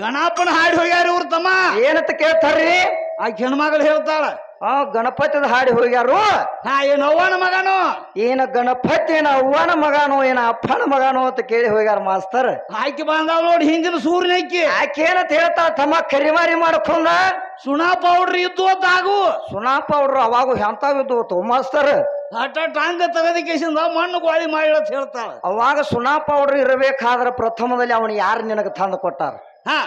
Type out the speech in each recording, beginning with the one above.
ಗಣಪನ ಹಾಡಿ ಹೋಗ್ಯಾರ ಇವ್ರ ತಮ್ಮ. ಏನಂತ ಕೇಳ್ತಾರ್ರಿ? ಆ ಹೆಣ್ಮಗಳು ಹೇಳ್ತಾಳ ಆ ಗಣಪತಿದ ಹಾಡಿ ಹೋಗ್ಯಾರು? ಹಾ ಏನ್ ಅವ್ವನ ಮಗನು? ಏನ ಗಣಪತಿ ಏನ ಅವ್ವನ ಮಗನೋ ಏನ ಅಪ್ಪನ ಮಗನೋ ಅಂತ ಕೇಳಿ ಹೋಗ್ಯಾರ ಮಾಸ್ತರ್. ಆಕಿ ಬಂದಾವ್ ನೋಡಿ ಹಿಂದಿನ ಸೂರ್ಯನ ಆಕಿ ಏನಂತ ಹೇಳ್ತಾಳ ತಮ್ಮ ಕರಿಮಾರಿ ಮಾಡ್ಕೊಂಡ? ಸುನಾ ಪೌಡ್ರ್ ಇದ್ದು ತಾಗು ಸುನಾ ಪೌಡ್ರ್ ಅವಾಗು ಎಂತಾವಿದ್ದು ತೋ ಮಾಸ್ತರ್. ಹಠ ಟಾಂಗ ತೆಗದಿಕೇಸಿಂದ ಮಣ್ಣು ಗೋಳಿ ಮಾಡಿ ಅಂತ ಹೇಳ್ತಾಳ. ಅವಾಗ ಸುನಾ ಪೌಡ್ರ್ ಇರಬೇಕಾದ್ರ ಪ್ರಥಮದಲ್ಲಿ ಅವನು ಯಾರು ನಿನಗೆ ತಂದು ಕೊಟ್ಟಾರ? ಹಾ.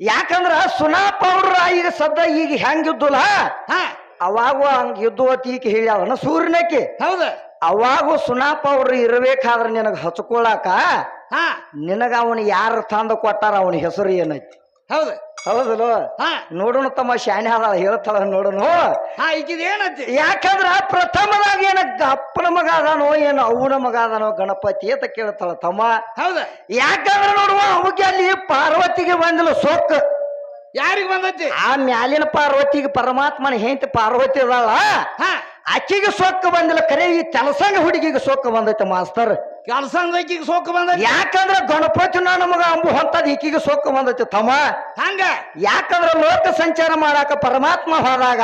ಯಾಕಂದ್ರ ಸುನಾ ಪೌಡ್ರ್ ಈಗ ಸದ್ದ ಈಗ ಹೆಂಗಿದ್ದುಲ್ಲ ಹಾ. ಅವಾಗೂ ಹಂಗ ಇದ್ದು ಅಂತ ಈಗ ಹೇಳ್ಯಾವನ ಸೂರ್ಯನಕ್ಕೆ. ಹೌದ. ಅವಾಗೂ ಸುನಾ ಪೌಡರ್ ಇರಬೇಕಾದ್ರೆ ನಿನಗ ಹಚ್ಕೊಳಕ ಹಾ. ನಿನಗ ಅವನು ಯಾರು ತಂದು ಕೊಟ್ಟಾರ ಅವನ ಹೆಸರು ಏನೈತಿ? ಹೌದ. ಹೌದಲ್ಲ ಹಾ. ನೋಡೋಣ ತಮ್ಮ ಶಾಣೆ ಅದ ಹೇಳ್ತಾಳ ನೋಡೋಣ. ಹಾ ಈಕಿದ ಯಾಕಂದ್ರೆ ಪ್ರಥಮದಾಗ ಏನ ಅಪ್ಪನ ಮಗ ಅದಾನೋ ಏನು ಅವನ ಮಗ ಅದಾನೋ ಗಣಪತಿ ಅಂತ ಕೇಳ್ತಾಳ ತಮ್ಮ. ಹೌದ. ಯಾಕಂದ್ರ ನೋಡುವ ಅವಕ್ಕೆ ಅಲ್ಲಿ ಪಾರ್ವತಿಗೆ ಬಂದಿಲ್ಲ ಸೊಕ್ಕ. ಯಾರಿಗೆ ಬಂದೈತಿ ಆ ಮ್ಯಾಲಿನ ಪಾರ್ವತಿಗೆ ಪರಮಾತ್ಮನ ಹೆಂಡತಿ ಪಾರ್ವತಿ ಅದಾಳ. ಹಾ. ಅಕ್ಕಿಗೆ ಸೊಕ್ಕ ಬಂದಿಲ್ಲ ಕರೆ ಈ ಕೆಲಸಂಗ ಹುಡುಗಿಗೆ ಸೊಕ್ಕ ಬಂದೈತೆ ಮಾಸ್ತರ್. ಕೆಲಸ ಈಕಿಗೆ ಸೋಕ ಬಂದ ಯಾಕಂದ್ರ ಗಣಪತಿ ನಮಗ ಮಗ ಅಂಬು ಹೊಂತದ ಈಕಿಗೆ ಸೋಕ ಬಂದೈತಿ ತಮ್ಮ. ಹಂಗ? ಯಾಕಂದ್ರ ಲೋಕ ಸಂಚಾರ ಮಾಡಾಕ ಪರಮಾತ್ಮ ಹೋದಾಗ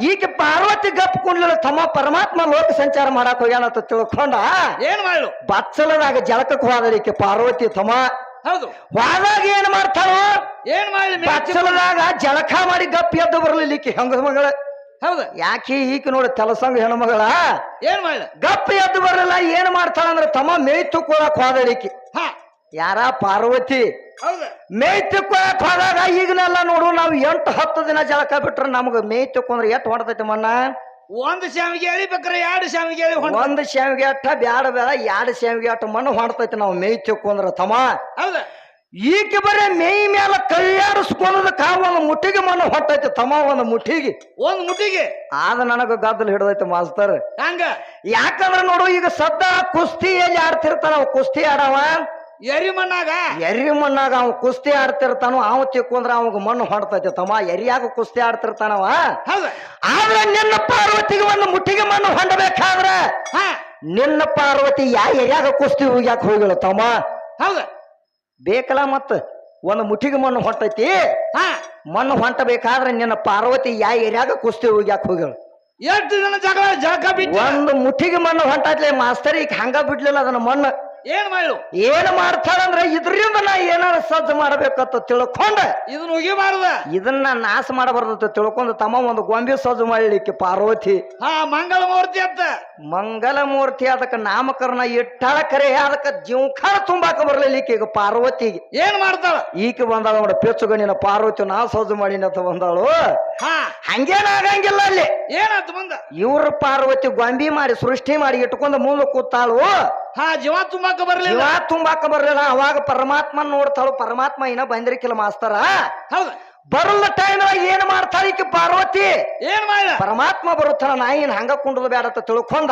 ಈಗ ಪಾರ್ವತಿ ಗಪ್ ಕುಂಡ್ಲಿಲ್ಲ ತಮ್ಮ ಪರಮಾತ್ಮ ಲೋಕ ಸಂಚಾರ ಮಾಡಾಕ ಹೋಗ್ಯಾನಂತ ತಿಳ್ಕೊಂಡ ಏನ್ ಮಾಡು ಬಚ್ಚಲದಾಗ ಜಳಕಕ್ಕೆ ಹೋದ ಈಕೆ ಪಾರ್ವತಿ ತಮ್ಮ. ಹೌದು. ಹೋದಾಗ ಏನ್ ಮಾಡ್ತಾರೋ ಏನ್ ಮಾಡ್ಲಿ? ಬತ್ಸಲದಾಗ ಬಚ್ಚಲದಾಗ ಜಳಕ ಮಾಡಿ ಗಪ್ ಎದ್ದು ಬರ್ಲಿಲ್ಲ ಈಕೆ ಹೆಂಗ ಮಗಳ. ಹೌದ. ಯಾಕೆ ಈಕೆ ನೋಡಿ ಕೆಲಸಂಗ ಹೆಣ್ಮಗಳ? ಏನ್ ಮಾಡ್ಲಿ ಗಪ್ ಎದ್ದು ಬರಲಿಲ್ಲ ಏನ್ ಮಾಡ್ತಾಳ ಅಂದ್ರೆ ತಮ್ಮ ಮೇಯ್ ತುಕ್ಕೊಳಕ್ ಹೋದಳಿಕೆ. ಹಾ. ಯಾರ ಪಾರ್ವತಿ? ಹೌದ. ಮೇಯ್ ತಿಕ್ಕೊಳಕ್ ಹೋದಾಗ ಈಗನೆಲ್ಲ ನೋಡು ನಾವು ಎಂಟು ಹತ್ತು ದಿನ ಜಳಕ ಬಿಟ್ರೆ ನಮ್ಗೆ ಮೇಯ್ ತಿಕ್ಕೊಂಡ್ರೆ ಎಷ್ಟು ಹೊಡ್ತೈತಿ ಮಣ್ಣ? ಒಂದ್ ಶಾವಿಗೆ ಎಳಿಬೇಕ್ರೆ ಎರಡು ಶಾವಿಗೆ ಎಳಿ ಹೊಂಟ ಒಂದ್ ಶಾವಿಗೆ ಅಟ್ಟ ಬ್ಯಾಡ ಬೇಡ ಎರಡು ಶಾವಿಗೆ ಅಟ್ಟ ಮಣ್ಣು ಹೊಡ್ತೈತಿ ನಾವು ಮೇಯ್ ತಿಕ್ಕೊಂಡ್ರ ತಮ್ಮ. ಹೌದ. ಈಕೆ ಬರೀ ಮೇಯ್ ಮ್ಯಾಲ ಕೈಯಾಡಿಸ್ಕೊಳ್ಳೋದಕ್ಕ ಒಂದು ಮುಟ್ಟಿಗೆ ಮಣ್ಣು ಹೊಟ್ಟೈತಿ ತಮ್ಮ ಒಂದು ಮುಟ್ಟಿಗೆ. ಒಂದ್ ಮುಟ್ಟಿಗೆ? ಆದ ನನಗ ಗಾದಲ್ ಹಿಡ್ದೈತೆ ಮಾಸ್ತರ್. ಹಂಗ? ಯಾಕಂದ್ರ ನೋಡು ಈಗ ಸದ್ದ ಕುಸ್ತಿ ಎಲ್ಲಿ ಆಡ್ತಿರ್ತಾನ ಅವ ಕುಸ್ತಿ ಆಡವ? ಎರಿ ಮಣ್ಣಾಗ? ಎರಿ ಮಣ್ಣಾಗ ಅವ ಕುಸ್ತಿ ಆಡ್ತಿರ್ತಾನೋ ಅವ ತಿಕ್ಕೊಂದ್ರ ಅವಾಗ ಮಣ್ಣು ಹೊಡ್ತೈತಿ ತಮ್ಮ. ಎರಿಯಾಗ ಕುಸ್ತಿ ಆಡ್ತಿರ್ತಾನವ ಆದ್ರೆ ನಿನ್ನ ಪಾರ್ವತಿಗೆ ಒಂದು ಮುಟ್ಟಿಗೆ ಮಣ್ಣು ಹೊಂಡಬೇಕಾದ್ರ ಹಾ. ನಿನ್ನ ಪಾರ್ವತಿ ಯಾ ಎರಿಯಾಗ ಕುಸ್ತಿ ಹೋಗ್ಯಾಕ ಹೋಗಿಲ್ಲ ತಮ್ಮ. ಹೌದ. ಬೇಕಲ್ಲ ಮತ್ತು? ಒಂದು ಮುಟ್ಟಿಗೆ ಮಣ್ಣು ಹೊಂಟೈತಿ. ಹಾ. ಮಣ್ಣು ಹೊಂಟಬೇಕಾದ್ರೆ ನಿನ್ನ ಪಾರ್ವತಿ ಯಾ ಏರಿಯಾಗ ಕುಸ್ತಿ ಹೋಗ್ಯಾಕ ಹೋಗ್ಯಾಳ. ಎಷ್ಟು ಜನ ಜಗಳ ಜಳಕ ಬಿಟ್ಟು ಒಂದು ಮುಟ್ಟಿಗೆ ಮಣ್ಣು ಹೊಂಟಾತ್ಲೆ ಮಾಸ್ತರ್ ಈಗ ಹಂಗ ಬಿಡ್ಲಿಲ್ಲ ಅದನ್ನ ಮಣ್ಣು. ಏನ್ ಮಾಡು ಏನ್ ಮಾಡ್ತಾಳಂದ್ರ ಇದರಿಂದ ನಾ ಏನಾರ ಸಜ್ಜ ಮಾಡ್ಬೇಕಂತ ತಿಳ್ಕೊಂಡ. ಇದನ್ನ ಉಗಿಬಾರ್ದ ಇದನ್ನ ನಾಶ ಮಾಡಬಾರ್ದಂತ ತಿಳ್ಕೊಂಡ ತಮ್ಮ ಒಂದು ಗೊಂಬೆ ಸಜ್ಜು ಮಾಡ್ಲಿಕ್ಕೆ ಪಾರ್ವತಿ. ಹಾ ಮಂಗಳ ಮೂರ್ತಿ ಅಂತ ಮಂಗಲ ಮೂರ್ತಿ ಅದಕ್ಕೆ ನಾಮಕರಣ ಇಟ್ಟಾಳ ಕರೆ ಅದಕ್ಕೆ ಜೀವಖಾನ ತುಂಬಾಕ ಬರ್ಲಿಕ್ಕೆ ಈಗ ಪಾರ್ವತಿಗೆ. ಏನ್ ಮಾಡ್ತಾಳ? ಈಕೆ ಬಂದಾಳ ನೋಡ ಪೆಚ್ಚುಗಣ್ಣಿನ ಪಾರ್ವತಿ ನಾ ಸಜ್ಜು ಮಾಡಿನ ಅಂತ ಬಂದಾಳು. ಹಾ. ಹಂಗೇನ ಆಗಂಗಿಲ್ಲ ಅಲ್ಲಿ. ಏನಾಯ್ತು ಮುಂದ? ಇವ್ರ ಪಾರ್ವತಿ ಗೊಂಬಿ ಮಾಡಿ ಸೃಷ್ಟಿ ಮಾಡಿ ಇಟ್ಕೊಂಡು ಮುಂದೆ ಕೂತಾಳು. ಹಾ ಜೀವ ತುಂಬಾಕ ಬರ್ಲಿಲ್ಲ. ಜೀವ ತುಂಬಾಕ ಬರ್ಲಿಲ್ಲ. ಅವಾಗ ಪರಮಾತ್ಮ ನೋಡ್ತಾಳು. ಪರಮಾತ್ಮ ಏನ ಬಂದಿರ್ಕಿಲ್ಲ ಮಾಸ್ತರ. ಹೌದು. ಬರಲ್ಲ ಟೈಮ್ ಏನ್ ಮಾಡ್ತಾಳ ಈಕಿ ಪಾರ್ವತಿ? ಏನ್ ಮಾಡ ಪರಮಾತ್ಮ ಬರುತ್ತಾನ ನಾ ಏನ್ ಹಂಗ ಕುಂಡದ ಬೇಡ ಅಂತ ತಿಳ್ಕೊಂಡ?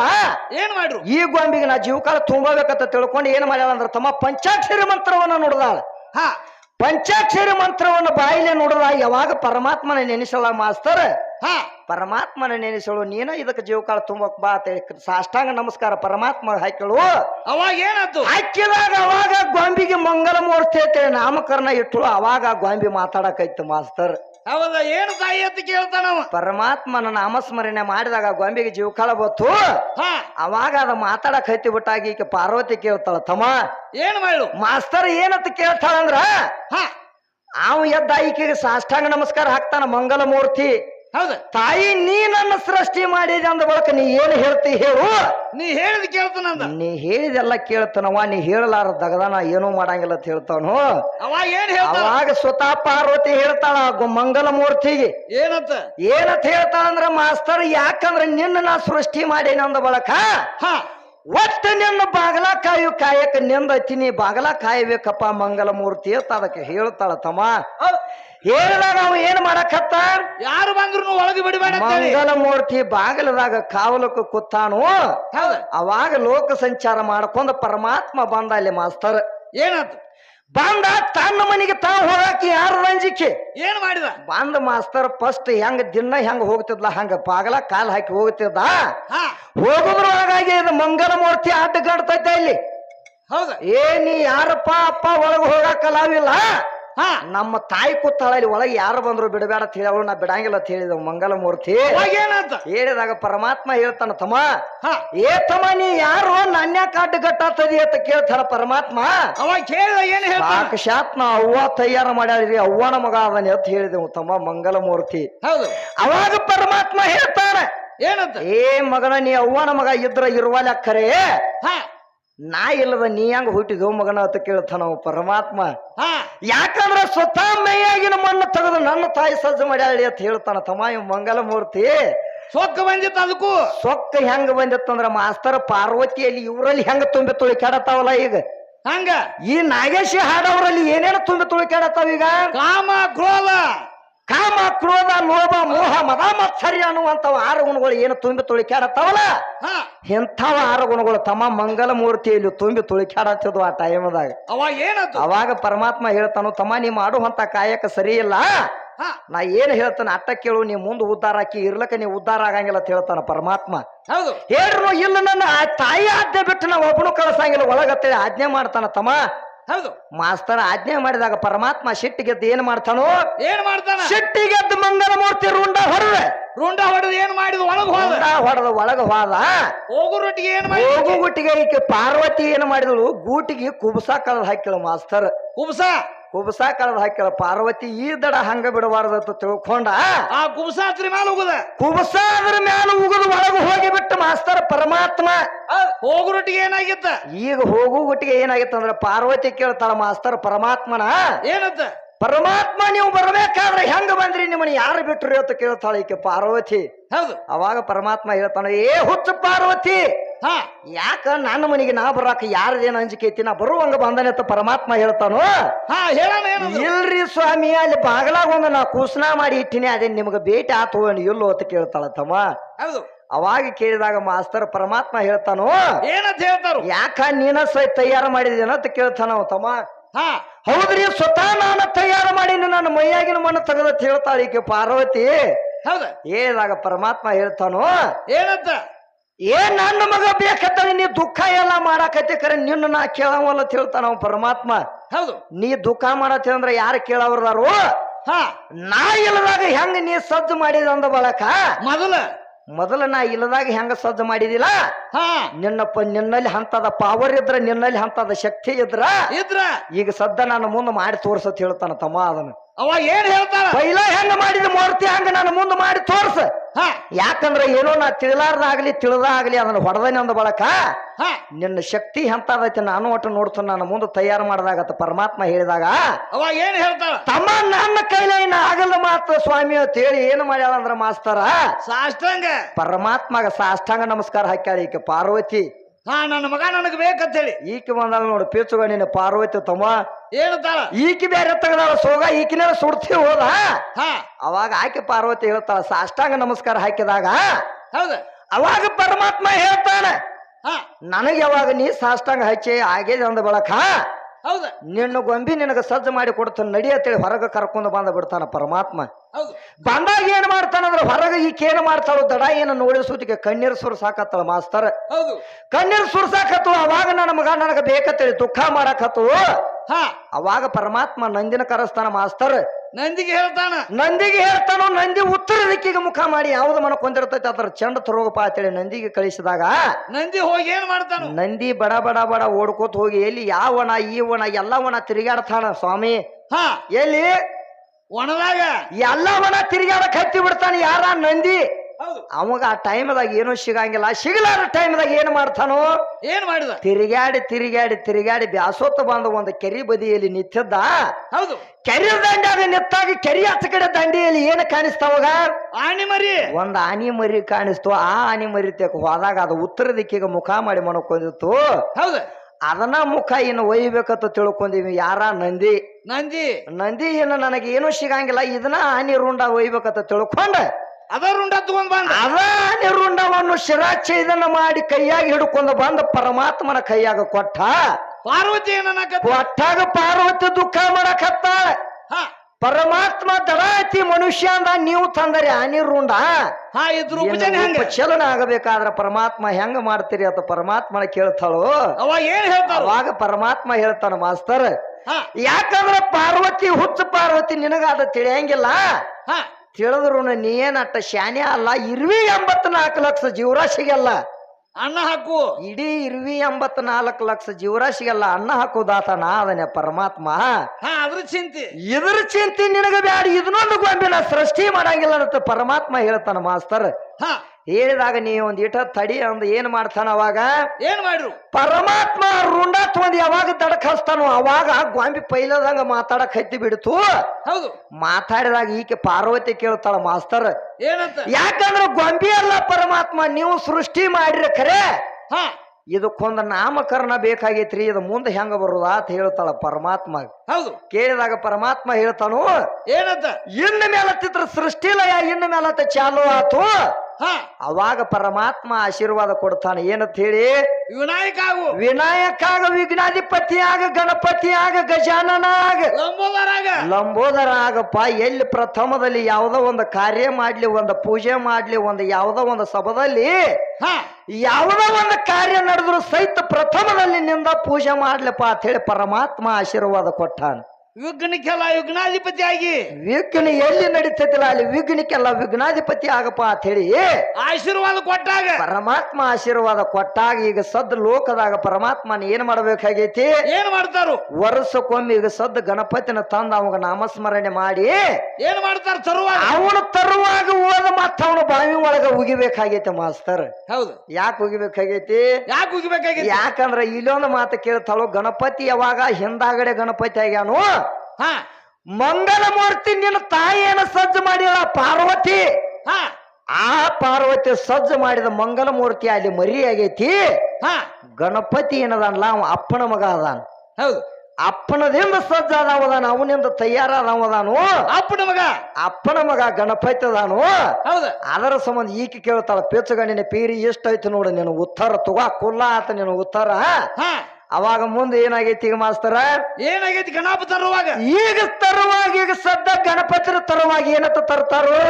ಏನ್ ಮಾಡ್ರು? ಈ ಗೊಂಬಿಗೆ ನಾ ಜೀವಕಾಲ ತುಂಬಬೇಕಂತ ತಿಳ್ಕೊಂಡು ಏನ್ ಮಾಡ್ಯಾಳ ಅಂದ್ರ ತಮ್ಮ ಪಂಚಾಕ್ಷರಿ ಮಂತ್ರವನ್ನ ನೋಡ್ದಾಳ. ಹಾ. ಪಂಚಾಕ್ಷರಿ ಮಂತ್ರವನ್ನು ಬಾಯಿಲೆ ನೋಡಲ ಯಾವಾಗ ಪರಮಾತ್ಮನ ನೆನೆಸಲ್ಲ ಮಾಸ್ತರ್? ಹಾ. ಪರಮಾತ್ಮನ ನೆನೆಸಳು ನೀನ ಇದಕ್ಕೆ ಜೀವಕಾಲ ತುಂಬಕ್ ಬಾ ಅಂತ ಹೇಳಿ ಸಾಷ್ಟಾಂಗ ನಮಸ್ಕಾರ ಪರಮಾತ್ಮ ಹಾಕಿಳು. ಅವಾಗ ಏನಾಯ್ತು? ಹಾಕಿದಾಗ ಅವಾಗ ಗೊಂಬಿಗೆ ಮಂಗಲ ಮೂರ್ತಿ ಐತೆ ನಾಮಕರಣ ಇಟ್ಟಳು ಅವಾಗ ಗೊಂಬಿ ಮಾತಾಡಕೈತು ಮಾಸ್ತರ್. ಹೌದ ಏನು ತಾಯಿ ಅಂತ ಕೇಳ್ತಾನವ ಪರಮಾತ್ಮನ ನಾಮಸ್ಮರಣೆ ಮಾಡಿದಾಗ ಗೊಂಬೆಗೆ ಜೀವ ಜೀವಕಾಲ ಬತ್ತು ಹಾ. ಅವಾಗ ಅದ ಮಾತಾಡಕ್ ಹತ್ತಿ ಬಿಟ್ಟಾಗ ಈಕೆ ಪಾರ್ವತಿ ಕೇಳ್ತಾಳ ತಮ್ಮ ಏನ್ ಮಾಡು? ಮಾಸ್ತರ್ ಏನಂತ ಕೇಳ್ತಾಳಂದ್ರ? ಹಾ. ಅವ ಎದ್ದ ಈಕೆಗೆ ಸಾಷ್ಟಾಂಗ ನಮಸ್ಕಾರ ಹಾಕ್ತಾನ ಮಂಗಲ ಮೂರ್ತಿ ಹೌದ. ತಾಯಿ ನೀ ನನ್ನ ಸೃಷ್ಟಿ ಮಾಡಿದ ಅಂದ ಬಳಕ ನೀ ಏನು ಹೇಳ್ತಿ ಹೇಳು. ನೀ ಹೇಳಿದ ಕೇಳ್ತಾನಂದ ನೀ ಹೇಳಿದೆಲ್ಲ ಕೇಳ್ತಾನವ ನೀ ಹೇಳಲಾರ ದಗದಾನ ಏನೂ ಮಾಡಂಗಿಲ್ಲ ಅಂತ ಹೇಳ್ತಾನು ಅವಾಗ ಏನ್ ಹೇಳ್ತಾನ? ಅವಾಗ ಸ್ವತಃ ಪಾರ್ವತಿ ಹೇಳ್ತಾಳ ಗೊ- ಮಂಗಲ ಮೂರ್ತಿಗೆ ಏನಂತ? ಏನಂತ ಹೇಳ್ತಾಳಂದ್ರ ಮಾಸ್ತರ್ ಯಾಕಂದ್ರ ನಿನ್ನ ನಾ ಸೃಷ್ಟಿ ಮಾಡೇನ ಅಂದ ಬಳಕ ಹಾ. ಒಟ್ಟು ನಿನ್ನ ಬಾಗಲ ಕಾಯು ಕಾಯಕ ನಿಂದೈತಿ ನೀ ಬಾಗಲ ಕಾಯಬೇಕಪ್ಪ ಮಂಗಲ ಮೂರ್ತಿ ಅಂತ ಅದಕ್ಕೆ ಹೇಳ್ತಾಳ ತಮ್ಮ. ಹೇಳಿದಾಗ ನಾವು ಏನ್ ಮಾಡಕತ್ತ ಯಾರು ಬಂದ್ರು ಒಳಗೆ ಬಿಡಬೇಡ ಮಂಗಲ ಮೂರ್ತಿ ಬಾಗಿಲದಾಗ ಕಾವಲಕ್ಕೆ ಕೂತಾನು ಹೌದ. ಅವಾಗ ಲೋಕ ಸಂಚಾರ ಮಾಡ್ಕೊಂಡ ಪರಮಾತ್ಮ ಬಂದ ಅಲ್ಲಿ ಮಾಸ್ತರ್. ಏನಂತ? ಬಂದ ತನ್ನ ಮನೆಗೆ ತಾವು ಹೋಗಾಕಿ ಯಾರು ರಂಜಿಕೆ? ಏನ್ ಮಾಡಿದ? ಬಂದ ಮಾಸ್ತರ್ ಫಸ್ಟ್ ಹೆಂಗ ದಿನ ಹೆಂಗ ಹೋಗ್ತಿದ್ಲ ಹಂಗ ಬಾಗಲ ಕಾಲ್ ಹಾಕಿ ಹೋಗ್ತಿದ್ದ. ಹೋಗುದ್ರೊಳಗಾಗಿ ಇದು ಮಂಗಲ ಮೂರ್ತಿ ಅಡ್ಡ ಕಾಣ್ತೈತೆ ಇಲ್ಲಿ ಹೌದ. ಏ ನೀ ಯಾರಪ್ಪ ಅಪ್ಪ ಒಳಗ ಹೋಗಾಕ ಕಲಾವಿಲ್ಲ ಹಾ. ನಮ್ಮ ತಾಯಿ ಕೂತಾಳ ಇಲ್ಲಿ ಒಳಗೆ ಯಾರು ಬಂದ್ರು ಬಿಡಬೇಡ ಅಂತ ಹೇಳಿ ಅವಳು ನಾ ಬಿಡಂಗಿಲ್ಲ ಅಂತ ಹೇಳಿದ ಮಂಗಲಮೂರ್ತಿ. ಮೂರ್ತಿ ಏನಂತ ಹೇಳಿದಾಗ ಪರಮಾತ್ಮ ಹೇಳ್ತಾನ ತಮ್ಮ ಹಾ. ಏ ತಮ್ಮ ನೀ ಯಾರು ನನ್ನ ಕಾಡ್ ಗಟ್ಟಾತದಿ ಅಂತ ಕೇಳ್ತಾರ ಪರಮಾತ್ಮ. ಅವಾಗ ಏನ್ ಹೇಳ್ತಾನ? ಸಾಕ್ಷಾತ್ ನಾ ಅವ್ವ ತಯಾರು ಮಾಡ್ಯಾಳ್ರಿ ಅವ್ವನ ಮಗ ಅದನ್ನ ಅಂತ ಹೇಳಿದೆವು ತಮ್ಮ ಮಂಗಲಮೂರ್ತಿ. ಹೌದು. ಅವಾಗ ಪರಮಾತ್ಮ ಹೇಳ್ತಾನೆ ಏನಂತ? ಏ ಮಗನ ನೀ ಅವ್ವನ ಮಗ ಇದ್ರ ಇರುವ ಹಾ. ನಾ ಇಲ್ಲದ ನೀ ಹೆಂಗ ಹುಟ್ಟಿದೋ ಮಗನ ಅಂತ ಕೇಳ್ತಾನ ಪರಮಾತ್ಮ. ಹಾ. ಯಾಕಂದ್ರ ಸ್ವತಃ ಮೈಯಾಗಿನ ಮಣ್ಣು ತೆಗೆದು ನನ್ನ ತಾಯಿ ಸಜ್ಜ ಮಾಡ್ಯಾಳಿ ಅಂತ ಹೇಳ್ತಾನ ತಮ್ಮ ಮಂಗಲ ಮಂಗಲಮೂರ್ತಿ ಸೊಕ್ಕ ಬಂದಿತ್ತು ಅದಕ್ಕೂ. ಸೊಕ್ಕ ಹೆಂಗ ಬಂದಿತ್ತಂದ್ರ ಮಾಸ್ತರ್ ಪಾರ್ವತಿಯಲ್ಲಿ ಇವರಲ್ಲಿ ಹೆಂಗ ತುಂಬಿ ತುಳಿಕಾಡತಾವಲ್ಲ ಈಗ. ಹಂಗ. ಈ ನಾಗೇಶಿ ಹಾಡವರಲ್ಲಿ ಏನೇನು ತುಂಬಿ ತುಳಿಕಾಡತಾವ ಈಗ? ಕಾಮ ಕ್ರೋಧ. ಕಾಮ ಕ್ರೋಧ ಲೋಭ ಮೋಹ ಮದ ಮತ್ಸರ್ಯ ಅನ್ನುವಂಥವು ಆರು ಗುಣಗಳು ಏನು ತುಂಬಿ ತುಳಿಕ್ಯಾಡತ್ತವಲ್ಲ? ಎಂಥವ ಆರು ಗುಣಗಳು ತಮ್ಮ ಮಂಗಲ ಮೂರ್ತಿಯಲ್ಲಿ ತುಂಬಿ ತುಳಿಕಾಡತ್ತಿದ್ವು ಆ ಟೈಮ್ದಾಗ. ಅವಾಗ ಅವಾಗ ಪರಮಾತ್ಮ ಹೇಳ್ತಾನು ತಮ್ಮ ನೀ ಮಾಡುವಂತ ಕಾಯಕ ಸರಿ ಇಲ್ಲ. ನಾ ಏನ್ ಹೇಳ್ತಾನೆ ಅಟ್ಟ ಕೇಳು ನೀ ಮುಂದೆ ಉದ್ಧಾರ ಹಾಕಿ ಇರ್ಲಕ್ಕ ನೀ ಉದ್ಧಾರ ಆಗಂಗಿಲ್ಲ ಅಂತ ಹೇಳ್ತಾನ ಪರಮಾತ್ಮ. ಹೌದು. ಹೇಳ್ರು ಇಲ್ಲ ನನ್ನ ತಾಯಿ ಆಜ್ಞೆ ಬಿಟ್ಟು ನಾವು ಒಬ್ಬನು ಕಳ್ಸಂಗಿಲ್ಲ ಒಳಗತ್ತೇಳಿ ಆಜ್ಞೆ ಮಾಡ್ತಾನ ತಮ್ಮ ಹೌದು. ಮಾಸ್ತರ್ ಆಜ್ಞೆ ಮಾಡಿದಾಗ ಪರಮಾತ್ಮ ಸಿಟ್ಟಿಗೆದ್ದು ಏನ್ ಮಾಡ್ತಾನೋ? ಏನ್ ಮಾಡ್ತಾನ? ಸಿಟ್ಟಿಗೆದ್ದು ಮಂಗನ ಮೂರ್ತಿ ರುಂಡ ಹೊಡೆದೆ ರುಂಡ ಹೊಡೆದು ಏನ್ ಮಾಡಿದ? ಒಳಗ ಹೋದ. ಹೊಡೆದು ಒಳಗ ಹೋದ. ಹೋಗುರೊಟ್ಟಿಗೆ ಏನ್ ಮಾಡಿ ಹೋಗು ಗುಟ್ಟಿಗೆ ಈಕೆ ಪಾರ್ವತಿ ಏನ್ ಮಾಡಿದಳು? ಗೂಟಿಗೆ ಕುಬ್ಸಾ ಕಲರ್ ಹಾಕಿಳ ಮಾಸ್ತರ್. ಕುಬ್ಸ? ಕುಬಸ ಕಳೆದ ಹಾಕಿರ ಪಾರ್ವತಿ ಈ ದಡ ಹಂಗ ಬಿಡಬಾರದು ಅಂತ ತಿಳ್ಕೊಂಡ. ಆ ಕುಬಸ ಅದ್ರ ಮ್ಯಾಲ ಹೋಗುದ ಕುಬಸ ಅದ್ರ ಮ್ಯಾಲ ಉಗಿದು ಒಳಗೆ ಹೋಗಿ ಬಿಟ್ಟು ಮಾಸ್ತರ್ ಪರಮಾತ್ಮ. ಹೋಗುರೊಟ್ಟಿಗೆ ಏನಾಗಿತ್ತ? ಈಗ ಹೋಗು ಏನಾಗಿತ್ತ ಅಂದ್ರೆ ಪಾರ್ವತಿ ಕೇಳ್ತಾಳ ಮಾಸ್ತರ್ ಪರಮಾತ್ಮನ. ಏನಂತ? ಪರಮಾತ್ಮ ನೀವು ಬರ್ಬೇಕಾದ್ರೆ ಹೆಂಗ ಬಂದ್ರಿ ನಿಮ್ಮನ್ನ ಯಾರು ಬಿಟ್ರಿ ಅಂತ ಕೇಳ್ತಾಳ ಈಕೆ ಪಾರ್ವತಿ. ಹೌದು. ಅವಾಗ ಪರಮಾತ್ಮ ಹೇಳ್ತಾನೆ ಏ ಹುಚ್ಚು ಪಾರ್ವತಿ ಹಾ ಯಾಕ ನನ್ನ ಮನೆಗೆ ನಾ ಬರಾಕ ಯಾರದೇನ ಅಂಜಿಕೆ ಐತಿ? ನಾ ಬರುವಂಗ ಬಂದನೆ ಅಂತ ಪರಮಾತ್ಮ ಹೇಳ್ತಾನೋ? ಹಾ ಹೇಳೋಣ ಇಲ್ರಿ ಸ್ವಾಮಿ ಅಲ್ಲಿ ಬಾಗಲಾಗ ಒಂದು ನಾ ಕೂಸ್ನ ಮಾಡಿ ಇಟ್ಟಿನಿ ಅದೇ ನಿಮ್ಗೆ ಭೇಟಿ ಆತು ಏನು ಇಲ್ಲೋ ಅಂತ ಕೇಳ್ತಾಳ ತಮ್ಮ ಹೌದು. ಅವಾಗ ಕೇಳಿದಾಗ ಮಾಸ್ತರ್ ಪರಮಾತ್ಮ ಹೇಳ್ತಾನೋ? ಏನಂತ ಹೇಳ್ತಾರು? ಯಾಕ ನೀನ ಸೈ ತಯಾರು ಮಾಡಿದೇನ ಅಂತ ಕೇಳ್ತಾನ ಅವ ತಮ್ಮ ಹಾ. ಹೌದ್ರಿ ಸ್ವತಃ ನಾನು ತಯಾರು ಮಾಡೀನಿ ನನ್ನ ಮೈಯಾಗಿನ ಮನ ತೆಗೆದ ಹೇಳ್ತಾಳೆ ಈಕೆ ಪಾರ್ವತಿ. ಹೌದ. ಹೇಳಿದಾಗ ಪರಮಾತ್ಮ ಹೇಳ್ತಾನೋ? ಏನಂತ? ಏ ನನ್ನ ಮಗ ಬೇಕತ್ತ ನೀ ದುಃಖ ಎಲ್ಲ ಮಾಡಾಕತ್ತಿ ಕರೆ ನಿನ್ನ ನಾ ಕೇಳವಲ್ಲ ಅಂತ ಹೇಳ್ತಾನ ಪರಮಾತ್ಮ. ಹೌದು. ನೀ ದುಃಖ ಮಾಡತ್ತಿ ಅಂದ್ರೆ ಯಾರು ಕೇಳವ್ರದಾರು? ಹಾ. ನಾ ಇಲ್ಲದಾಗ ಹೆಂಗ ನೀ ಸಜ್ಜು ಮಾಡಿದ ಅಂದ ಬಳಕ? ಮೊದಲ. ಮೊದಲ ನಾ ಇಲ್ಲದಾಗ ಹೆಂಗ ಸಜ್ಜು ಮಾಡಿದಿಲ್ಲ? ಹಾ. ನಿನ್ನಪ್ಪ ನಿನ್ನಲ್ಲಿ ಹಂತದ ಪವರ್ ಇದ್ರ ನಿನ್ನಲ್ಲಿ ಹಂತದ ಶಕ್ತಿ ಇದ್ರ? ಇದ್ರ. ಈಗ ಸದ್ದ ನಾನು ಮುಂದೆ ಮಾಡಿ ತೋರ್ಸತ್ ಹೇಳ್ತಾನ ತಮ್ಮ ಅದನ್ನ. ಅವಾಗ ಏನ್ ಹೇಳ್ತಾರ ಪೈಲ ಹೆಂಗ ಮಾಡಿದ ಮೂರ್ತಿ ಹಂಗ ನಾನು ಮುಂದೆ ಮಾಡಿ ತೋರ್ಸ. ಹಾ. ಯಾಕಂದ್ರೆ ಏನೋ ನಾ ತಿಳಿಲಾರ್ದಾಗ್ಲಿ ತಿಳಿದಾಗ್ಲಿ ಅದನ್ನ ಹೊಡೆದನೆ ಅಂದ ಬಳಕ ಹಾ. ನಿನ್ನ ಶಕ್ತಿ ಎಂತಾದೈತಿ ನಾನು ಒಟ್ಟು ನೋಡ್ತೀನಿ ನಾನು ಮುಂದೆ ತಯಾರು ಮಾಡಿದಾಗತ್ತ ಪರಮಾತ್ಮ ಹೇಳಿದಾಗ ಅವ ಏನ್ ಹೇಳ್ತಾರ ತಮ್ಮ ನನ್ನ ಕೈಲ ಇನ್ನ ಆಗಲ್ಲ ಮಾತ್ರ ಸ್ವಾಮಿ ಅಂತ ಹೇಳಿ ಏನು ಮಾಡ್ಯಾಳ ಅಂದ್ರ ಮಾಸ್ತರ? ಸಾಷ್ಟಾಂಗ. ಪರಮಾತ್ಮಗ ಸಾಷ್ಟಾಂಗ ನಮಸ್ಕಾರ ಹಾಕ್ಯಾಳ ಈಕೆ ಪಾರ್ವತಿ. ಹಾ ನನ್ನ ಮಗ ನನಗ್ ಬೇಕಂತ ಹೇಳಿ ಈಕೆ ಬಂದಾಳ ನೋಡು ಪೀಚುಗ ನಿನ್ನ ಪಾರ್ವತಿ ತಮ್ಮ. ಏನಂತಾಳ ಈಕೆ ಬೇರೆ ತೆಗದಾಳ ಸೋಗ ಈಕಿನ ಸುಡ್ತಿ ಹೋದ. ಹಾ. ಅವಾಗ ಆಕೆ ಪಾರ್ವತಿ ಹೇಳ್ತಾಳ ಸಾಷ್ಟಾಂಗ ನಮಸ್ಕಾರ ಹಾಕಿದಾಗ ಹೌದ. ಅವಾಗ ಪರಮಾತ್ಮ ಹೇಳ್ತಾನೆ ನನಗೆ ಯಾವಾಗ ನೀ ಸಾಷ್ಟಾಂಗ ಹಚ್ಚಿ ಆಗೇದ ಅಂದ ಬಳಕ ಹೌದ. ನಿನ್ನ ಗೊಂಬಿ ನಿನಗೆ ಸಜ್ಜ ಮಾಡಿ ಕೊಡ್ತಾನೆ ನಡಿ ಅಂತೇಳಿ ಹೊರಗೆ ಕರ್ಕೊಂಡು ಬಂದ ಬಿಡ್ತಾನ ಪರಮಾತ್ಮ. ಬಂದಾಗ ಏನ್ ಮಾಡ್ತಾನಂದ್ರ ಹೊರಗೆ ಈಕೆ ಏನ್ ಮಾಡ್ತಾಳು ದಡ ಏನ ನೋಡಿ ಸೂತಿಗೆ ಕಣ್ಣೀರು ಸುರ್ಸಾಕತ್ತಳ ಮಾಸ್ತರ್. ಕಣ್ಣೀರ್ ಕಣ್ಣೀರು ಸುರ್ಸಾಕತ್ತು ಅವಾಗ ನನ್ನ ಮಗ ನನಗೆ ಬೇಕತ್ತೇಳಿ ದುಃಖ ಮಾಡಾಕತ್ತು ಹಾ. ಅವಾಗ ಪರಮಾತ್ಮ ನಂದಿನ ಕರೆಸ್ತಾನ ಮಾಸ್ತರ್ ನಂದಿಗೆ ಹೇಳ್ತಾನ. ನಂದಿಗೆ ಹೇಳ್ತಾನ ನಂದಿ ಉತ್ತರ ದಿಕ್ಕಿಗೆ ಮುಖ ಮಾಡಿ ಯಾವ್ದು ಮನ ಕೊಂದಿರ್ತೈತೆ ಅದ್ರ ಚಂಡ ತರೋಗಪ್ಪ ಅಂತೇಳಿ ನಂದಿಗೆ ಕಳಿಸಿದಾಗ ನಂದಿ ಹೋಗಿ ಏನ್ ಮಾಡ್ತಾನ? ನಂದಿ ಬಡ ಬಡ ಬಡ ಓಡ್ಕೋತ ಹೋಗಿ ಎಲ್ಲಿ ಯಾವ ಒಣ ಈ ಒಣ ಎಲ್ಲ ಒಣ ತಿರುಗಾಡ್ತಾನ ಸ್ವಾಮಿ. ಹಾ. ಎಲ್ಲಿ? ಒಣದಾಗ ಎಲ್ಲ ಒಣ ತಿರುಗಾಡಕ್ ಹತ್ತಿ ಬಿಡ್ತಾನೆ ಯಾರ ನಂದಿ? ಅವಾಗ ಆ ಟೈಮ್ದಾಗ ಏನು ಸಿಗಂಗಿಲ್ಲ. ಸಿಗಲಾರ ಟೈಮ್ದಾಗ ಏನ್ ಮಾಡ್ತಾನೋ? ಏನ್ ಮಾಡಿದ? ತಿರುಗಾಡಿ ತಿರುಗಾಡಿ ತಿರುಗಾಡಿ ಬ್ಯಾಸೋತ್ತ ಬಂದ ಒಂದು ಕೆರಿ ಬದಿಯಲ್ಲಿ ನಿಂತಿದ್ದ. ಹೌದು. ಕೆರೆ ದಂಡ್ಯಾಗ ನಿಂತಾಗ ಕೆರಿ ಹಚ್ಚ ಕಡೆ ದಂಡಿಯಲ್ಲಿ ಏನು ಕಾಣಿಸ್ತಾವಾಗ ಆನಿ ಮರಿ. ಒಂದ್ ಆನಿ ಮರಿ ಕಾಣಿಸ್ತು. ಆ ಆನಿ ಮರಿ ತೆಕ್ ಹೋದಾಗ ಅದು ಉತ್ತರ ದಿಕ್ಕಿಗೆ ಮುಖ ಮಾಡಿ ಮನಕೊಂಡಿತ್ತು ಹೌದು. ಅದನ್ನ ಮುಖ ಇನ್ನು ಒಯ್ಬೇಕಂತ ತಿಳ್ಕೊಂಡಿವಿ. ಯಾರ? ನಂದಿ. ನಂದಿ. ನಂದಿ ಏನು ನನಗೆ ಏನು ಸಿಗಂಗಿಲ್ಲ. ಇದನ್ನ ಆನಿ ರುಂಡ ಒಯ್ಬೇಕಂತ ತಿಳ್ಕೊಂಡ ಅದ ರುಂಡ ತಗೊಂಡ್ ಬಂದ. ಅದ ನಿರುಂಡವನ್ನು ಶಿರಾಚ್ಛೇದನ ಮಾಡಿ ಕೈಯಾಗಿ ಹಿಡ್ಕೊಂಡು ಬಂದ ಪರಮಾತ್ಮನ ಕೈಯಾಗ ಕೊಟ್ಟ. ಪಾರ್ವತಿ ಕೊಟ್ಟಾಗ ಪಾರ್ವತಿ ದುಃಖ ಮಾಡಕತ್ತಾಳ ಹಾ. ಪರಮಾತ್ಮ ದಡಾತಿ ಮನು ಮನುಷ್ಯ ಅಂದ ನೀವು ತಂದರೆ ಅನಿರುಂಡ ಚಲನ ಆಗಬೇಕಾದ್ರ ಪರಮಾತ್ಮ ಹೆಂಗ ಮಾಡ್ತೀರಿ ಅಂತ ಪರಮಾತ್ಮನ ಕೇಳ್ತಾಳು? ಅವಾಗ ಏನ್ ಅವಾಗ ಪರಮಾತ್ಮ ಹೇಳ್ತಾನ ಮಾಸ್ತರ್ ಯಾಕಂದ್ರ ಪಾರ್ವತಿ ಹುಚ್ಚ ಪಾರ್ವತಿ ನಿನಗಾದ ತಿಳಿಯಂಗಿಲ್ಲ. ಹಾ. ತಿಳಿದ್ರು ನೀ ಏನಟ್ಟ ಅಟ್ಟ ಶಾನ್ಯ ಅಲ್ಲ ಇರ್ವಿ ಎಂಬತ್ನಾಲ್ಕು ಲಕ್ಷ ಜೀವರಾಶಿಗೆಲ್ಲ. ಅನ್ನ ಹಾಕು. ಇಡೀ ಇರ್ವಿ ಎಂಬತ್ನಾಲ್ಕು ಲಕ್ಷ ಜೀವರಾಶಿಗೆಲ್ಲ ಅನ್ನ ಹಾಕುದಾತ ನಾ ಅದನ್ನೇ ಪರಮಾತ್ಮ. ಹಾ ಅದ್ರ ಚಿಂತೆ. ಇದ್ರ ಚಿಂತೆ ನಿನಗ ಬ್ಯಾಡ ಇದನ್ನೊಂದು ಗೊಂಬಿನ ಸೃಷ್ಟಿ ಮಾಡಂಗಿಲ್ಲ ಅಂತ ಪರಮಾತ್ಮ ಹೇಳ್ತಾನ ಮಾಸ್ತರ್. ಹಾ. ಹೇಳಿದಾಗ ನೀ ಒಂದು ಇಟ ತಡಿ ಅಂದ್ ಏನ್ ಮಾಡ್ತಾನ ಅವಾಗ? ಏನ್ ಮಾಡ್ರು ಪರಮಾತ್ಮ ರುಂಡ ತಗೊಂಡ್ ಯಾವಾಗ ದಡಕ್ ಹಚ್ತಾನೋ ಅವಾಗ ಗೊಂಬಿ ಪೈಲದಂಗ ಮಾತಾಡಕ್ ಹತ್ತಿ ಬಿಡ್ತು. ಹೌದು. ಮಾತಾಡಿದಾಗ ಈಕೆ ಪಾರ್ವತಿ ಕೇಳ್ತಾಳ ಮಾಸ್ತರ್ ಏನಂತ? ಯಾಕಂದ್ರ ಗೊಂಬಿ ಅಲ್ಲ ಪರಮಾತ್ಮ ನೀವು ಸೃಷ್ಟಿ ಮಾಡಿರಿ ಖರೆ ಹಾ. ಇದಕ್ಕೊಂದು ನಾಮಕರಣ ಬೇಕಾಗೈತ್ರಿ ಇದು ಮುಂದೆ ಹೆಂಗ ಬರುದ ಅಂತ ಹೇಳ್ತಾಳ ಪರಮಾತ್ಮ. ಹೌದು. ಕೇಳಿದಾಗ ಪರಮಾತ್ಮ ಹೇಳ್ತಾನು ಏನಂತ? ಇನ್ನ ಮೇಲತ್ತಿದ್ರ ಸೃಷ್ಟಿಲಯ ಇನ್ನ ಮೇಲತ್ತ ಚಾಲು ಆತು. ಅವಾಗ ಪರಮಾತ್ಮ ಆಶೀರ್ವಾದ ಕೊಡ್ತಾನೆ. ಏನಂತ ಹೇಳಿ? ವಿನಾಯಕ ಆಗು ಆಗ ಗಣಪತಿ ಆಗ ಗಜಾನನ ಆಗ ಲಂಬೋದರ ಆಗಪ್ಪ ಎಲ್ಲಿ ಪ್ರಥಮದಲ್ಲಿ ಯಾವುದೋ ಒಂದು ಕಾರ್ಯ ಮಾಡ್ಲಿ ಒಂದು ಪೂಜೆ ಮಾಡ್ಲಿ ಒಂದು ಯಾವುದೋ ಒಂದು ಸಭದಲ್ಲಿ ಯಾವುದೋ ಒಂದು ಕಾರ್ಯ ನಡೆದ್ರು ಸಹಿತ ಪ್ರಥಮದಲ್ಲಿ ನಿಂದ ಪೂಜೆ ಮಾಡ್ಲಪ್ಪ ಅಂತ ಹೇಳಿ ಪರಮಾತ್ಮ ಆಶೀರ್ವಾದ ಕೊಟ್ಟಾನ. ವಿಘ್ನಕ್ಕೆಲ್ಲ ವಿಘ್ನಾಧಿಪತಿ ಆಗಿ ವಿಘ್ನ ಎಲ್ಲಿ ನಡೀತೈತಿಲ್ಲ ಅಲ್ಲಿ ವಿಘ್ನಕ್ಕೆಲ್ಲ ವಿಘ್ನಾಧಿಪತಿ ಆಗಪ್ಪ ಅಂತ ಹೇಳಿ. ಆಶೀರ್ವಾದ ಕೊಟ್ಟಾಗ. ಪರಮಾತ್ಮ ಆಶೀರ್ವಾದ ಕೊಟ್ಟಾಗ ಈಗ ಸದ್ ಲೋಕದಾಗ ಪರಮಾತ್ಮನ ಏನ್ ಮಾಡ್ಬೇಕಾಗೈತಿ? ಏನ್ ಮಾಡ್ತಾರು? ವರ್ಷಕ್ಕೊಮ್ಮೆ ಈಗ ಸದ್ ಗಣಪತಿನ ತಂದ ಅವಾಗ ನಾಮಸ್ಮರಣೆ ಮಾಡಿ ಏನ್ ಮಾಡ್ತಾರ ತರುವಾಗ? ಅವನು ತರುವಾಗ ಹೋದ ಮತ್ತ ಅವನು ಬಾವಿ ಒಳಗ ಉಗಿಬೇಕಾಗೈತಿ ಮಾಸ್ತರ್. ಹೌದು. ಯಾಕೆ ಉಗಿಬೇಕಾಗೈತಿ? ಯಾಕೆ ಉಗಿಬೇಕಾಗೈತಿ? ಯಾಕಂದ್ರ ಇಲ್ಲೊಂದು ಮಾತು ಕೇಳ್ತಾಳು ಗಣಪತಿ ಯಾವಾಗ ಹಿಂದಾಗಡೆ ಗಣಪತಿ ಆಗ್ಯಾನು ಹಾ. ಮಂಗಲ ಮೂರ್ತಿ ನಿನ್ನ ತಾಯಿಯನ್ನ ಸಜ್ಜು ಮಾಡಿದ ಪಾರ್ವತಿ. ಹಾ. ಆ ಪಾರ್ವತಿ ಸಜ್ಜು ಮಾಡಿದ ಮಂಗಲ ಮೂರ್ತಿ ಅಲ್ಲಿ ಮರಿ ಆಗೈತಿ ಹಾ. ಗಣಪತಿ ಏನದಾನಲ್ಲ ಅವ ಅಪ್ಪನ ಮಗ ಅದಾನ. ಹೌದು. ಅಪ್ಪನದಿಂದ ಸಜ್ಜ ಅದಾವದಾನ ಅವನಿಂದ ತಯಾರಾದವದಾನು ಅಪ್ಪನ ಮಗ. ಅಪ್ಪನ ಮಗ ಗಣಪತಿ ಅದಾನು. ಹೌದು. ಅದರ ಸಂಬಂಧ ಈಕೆ ಕೇಳ್ತಾಳ ಪೇಚುಗಣ್ಣಿನ ಪೀರಿ ಎಷ್ಟಾಯ್ತು ನೋಡು ನಿನ್ನ ಉತ್ತರ ತಗೋ ಕುಲ್ಲ ಆತ ನೀನು ಉತ್ತರ. ಹಾ. ಅವಾಗ ಮುಂದೆ ಏನಾಗೈತಿ ಈಗ ಮಾಸ್ತರ? ಏನಾಗೈತಿ ಗಣಪ ತರುವಾಗ? ಈಗ ತರುವಾಗ ಈಗ ಸದ್ದ ಗಣಪತಿ ತರುವಾಗ ಏನತ್ತ ತರ್ತಾರು?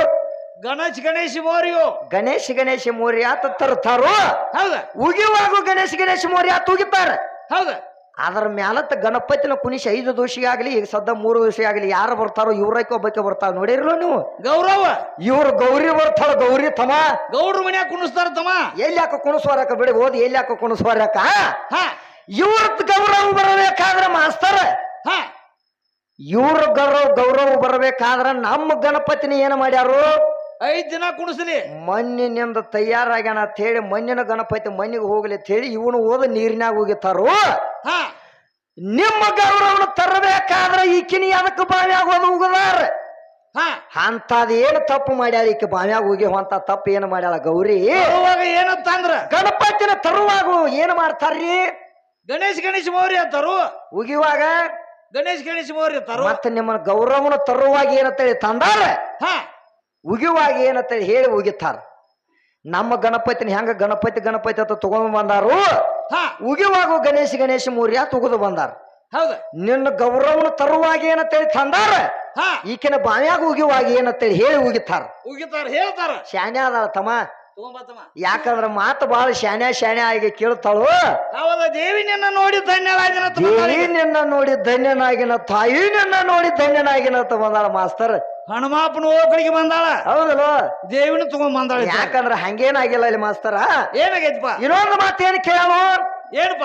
ಗಣೇಶ್ ಗಣೇಶ ಮೋರಿಯು. ಗಣೇಶ ಗಣೇಶ ಮೋರಿ ಆತ ತರ್ತಾರು? ಹೌದ. ಉಗಿವಾಗ ಗಣೇಶ ಗಣೇಶ ಮೋರಿ ಆತ ಉಗಿತಾರ. ಹೌದ. ಅದರ ಮ್ಯಾಲತ್ತ ಗಣಪತಿನ ಕುಣಿಸಿ ಐದು ದೋಷಿಗಾಗ್ಲಿ ಈಗ ಸದ್ದ ಮೂರು ದೋಷಿಗಾಗ್ಲಿ ಯಾರು ಬರ್ತಾರೋ ಇವ್ರಕ್ಕೆ ಒಬ್ಬಕ್ಕೆ ಬರ್ತಾರ ನೋಡಿರ್ಲ ನೀವು? ಗೌರವ. ಇವ್ರು ಗೌರಿ ಬರ್ತಾಳ ಗೌರಿ ತಮ. ಗೌಡ್ರ ಮನ್ಯಾಗ ಕುಣಿಸ್ತಾರ ತಮ. ಎಲ್ಲಿ ಯಾಕ ಕುಣಿಸ್ವಾರಕ ಬಿಡಿ ಓದಿ ಎಲ್ಲಿ ಯಾಕ ಕುಣಿಸ್ವಾರಕ ಹಾ. ಇವ್ರ ಗೌರವ ಬರಬೇಕಾದ್ರೆ ಮಾಸ್ತರ ಹಾ. ಇವ್ರ ಗೌರವ ಗೌರವ ಬರಬೇಕಾದ್ರ ನಮ್ಮ ಗಣಪತಿನ ಏನ್ ಮಾಡ್ಯಾರು? ಐದ್ ದಿನ ಕುಣಿಸ್ಲಿ. ಮಣ್ಣಿನಿಂದ ತಯಾರಾಗ್ಯಾನ ಅಂತ ಹೇಳಿ ಮಣ್ಣಿನ ಗಣಪತಿ ಮಣ್ಣಿಗೆ ಹೋಗ್ಲಿ ಅಂತ ಹೇಳಿ ಇವನು ಹೋದ ನೀರಿನಾಗ ಹೋಗಿತಾರು ಹಾ. ನಿಮ್ಮ ಗೌರವನ ತರಬೇಕಾದ್ರ ಈಕಿನ ಅದಕ್ಕೆ ಬಾವ್ಯಾಗ ಹೋದ ಹೋಗದಾರ ಹಾ. ಅಂತದ್ ಏನು ತಪ್ಪು ಮಾಡ್ಯಾಳ ಈಕೆ ಬಾವಿಯಾಗ ಹೋಗಿ ಅಂತ ತಪ್ಪು ಏನು ಮಾಡ್ಯಾಳ ಗೌರಿ? ತರುವಾಗ ಏನಂತ ಅಂದ್ರ? ಗಣಪತಿನ ತರುವಾಗ ಏನು ಮಾಡ್ತಾರ್ರಿ? ಗಣೇಶ್ ಗಣೇಶ್ ಮೌರ್ಯ ತರು ಉಗಿವಾಗ ಗಣೇಶ್ ಗಣೇಶ್ ಮೌರ್ಯ ತರು ಮತ್ತೆ ನಿಮ್ಮ ಗೌರವನ ತರುವಾಗ ಏನಂತೇಳಿ ತಂದಾರ? ಹಾ. ಉಗಿವಾಗ ಏನತ್ತ ಹೇಳಿ ಉಗಿತಾರ. ನಮ್ಮ ಗಣಪತಿನ ಹೆಂಗ ಗಣಪತಿ ಗಣಪತಿ ಅಂತ ತಗೊಂಡು ಬಂದಾರು? ಹಾ. ಉಗಿವಾಗ ಗಣೇಶ್ ಗಣೇಶ್ ಮೌರ್ಯ ತುಗಿದು ಬಂದಾರ. ಹೌದ. ನಿನ್ನ ಗೌರವನ ತರುವಾಗ ಏನಂತೇಳಿ ತಂದಾರ? ಹಾ. ಈಕಿನ ಬಾವ್ಯಾಗ ಉಗಿವಾಗ ಏನತ್ತ ಹೇಳಿ ಉಗಿತಾರ. ಉಗಿತಾರ ಹೇಳ್ತಾರ. ಶಾನ್ಯ ಅದಾಳ ತಮ್ಮ. ತಗೊಂಬತ್ತಮ್ಮ ಯಾಕಂದ್ರ ಮಾತು ಬಹಳ ಶಾಣೆ ಶಾಣೆ ಆಗಿ ಕೇಳ್ತಾಳು. ಹೌದ ದೇವಿ ನಿನ್ನ ನೋಡಿ ಧನ್ಯನಾಗಿನ ದೇವಿ ನಿನ್ನ ನೋಡಿ ಧನ್ಯನಾಗಿನ ತಾಯಿ ನಿನ್ನ ನೋಡಿ ಧನ್ಯನಾಗಿನ ಬಂದಾಳ ಮಾಸ್ತರ್. ಹನುಮಾಪನ ಓಕಳಿಗೆ ಬಂದಾಳ. ಹೌದಲ್ಲ? ದೇವಿನ ತಗೊಂಡ್ ಬಂದಾಳ. ಯಾಕಂದ್ರ ಹಂಗೇನಾಗಿಲ್ಲ ಇಲ್ಲಿ ಮಾಸ್ತರ? ಏನಾಗೈತಿಪ್ಪ? ಇನ್ನೊಂದು ಮಾತು ಏನ್ ಕೇಳೋ ಏನಪ್ಪ?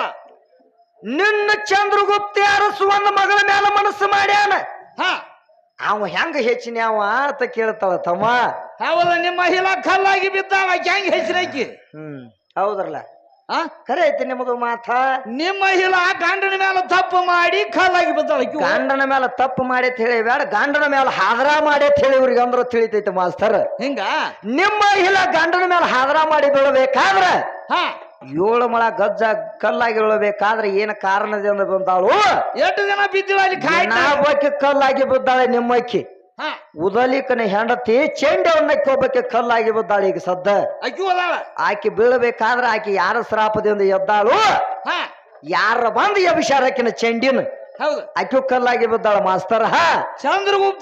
ನಿನ್ನ ಚಂದ್ರಗುಪ್ತ ಅರಸು ಒಂದು ಮಗಳ ಮೇಲೆ ಮನಸ್ಸು ಮಾಡ್ಯಾನ. ಹ. ಅವ ಹೆಂಗ ಹೆಚ್ಚಿನ ಅವ ಅಂತ ಕೇಳ್ತಾಳ ತಮ್ಮ. ಹೌದ ನಿಮ್ಮ ಮಹಿಳಾ ಕಲ್ಲಾಗಿ ಬಿದ್ದಾವ ಹೆಂಗ್ ಹೆಸರಾಕಿ ಹ್ಮ್. ಹೌದ್ರಲ್ಲ. ಆ? ಖರೆ ಐತಿ ನಿಮ್ಮದು ಮಾತ? ನಿಮ್ಮ ಮಹಿಳಾ ಗಂಡನ ಮೇಲೆ ತಪ್ಪು ಮಾಡಿ ಕಲ್ಲಾಗಿ ಬಿದ್ದಾವೆ ಆಕಿ. ಗಂಡನ ಮೇಲೆ ತಪ್ಪು ಮಾಡಿ ಅಂತ ಹೇಳಿ ಬೇಡ ಗಂಡನ ಮೇಲೆ ಹಾದರ ಮಾಡಿ ಅಂತ ಹೇಳಿ ಇವ್ರಿಗೆ ಅಂದ್ರೆ ತಿಳಿತೈತಿ ಮಾಸ್ತರ್. ಹಿಂಗ? ನಿಮ್ಮ ಮಹಿಳಾ ಗಂಡನ ಮೇಲೆ ಹಾದರ ಮಾಡಿ ಬೀಳಬೇಕಾದ್ರ ಹಾ. ಏಳು ಮಳ ಗಜ್ಜ ಕಲ್ಲಾಗಿ ಬೀಳಬೇಕಾದ್ರೆ ಏನ ಕಾರಣದಿಂದ ಬಂದಾಳು? ಎಷ್ಟು ದಿನ ಬಿದ್ದಿವ ಅಲ್ಲಿ ಕಲ್ಲಾಗಿ ಬಿದ್ದಾಳೆ ನಿಮ್ಮಕ್ಕಿ ಉದಲಿಕನ ಹೆಂಡತಿ ಚೆಂಡವನ್ನ ಕೋಬಕ್ಕೆ ಕಲ್ಲಾಗಿ ಬಿದ್ದಾಳೆ ಈಗ ಸದ್ದ. ಅಕ್ಕಿ ಹೋದಾಳ ಆಕೆ ಬೀಳಬೇಕಾದ್ರೆ ಆಕಿ ಯಾರ ಶ್ರಾಪದಿಂದ ಎದ್ದಾಳು? ಹಾ. ಯಾರ ಬಂದು ಆಕಿನ ಚೆಂಡಿನ? ಹೌದು. ಆಕ್ಯು ಕಲ್ಲಾಗಿ ಬಿದ್ದಾಳ ಮಾಸ್ತರ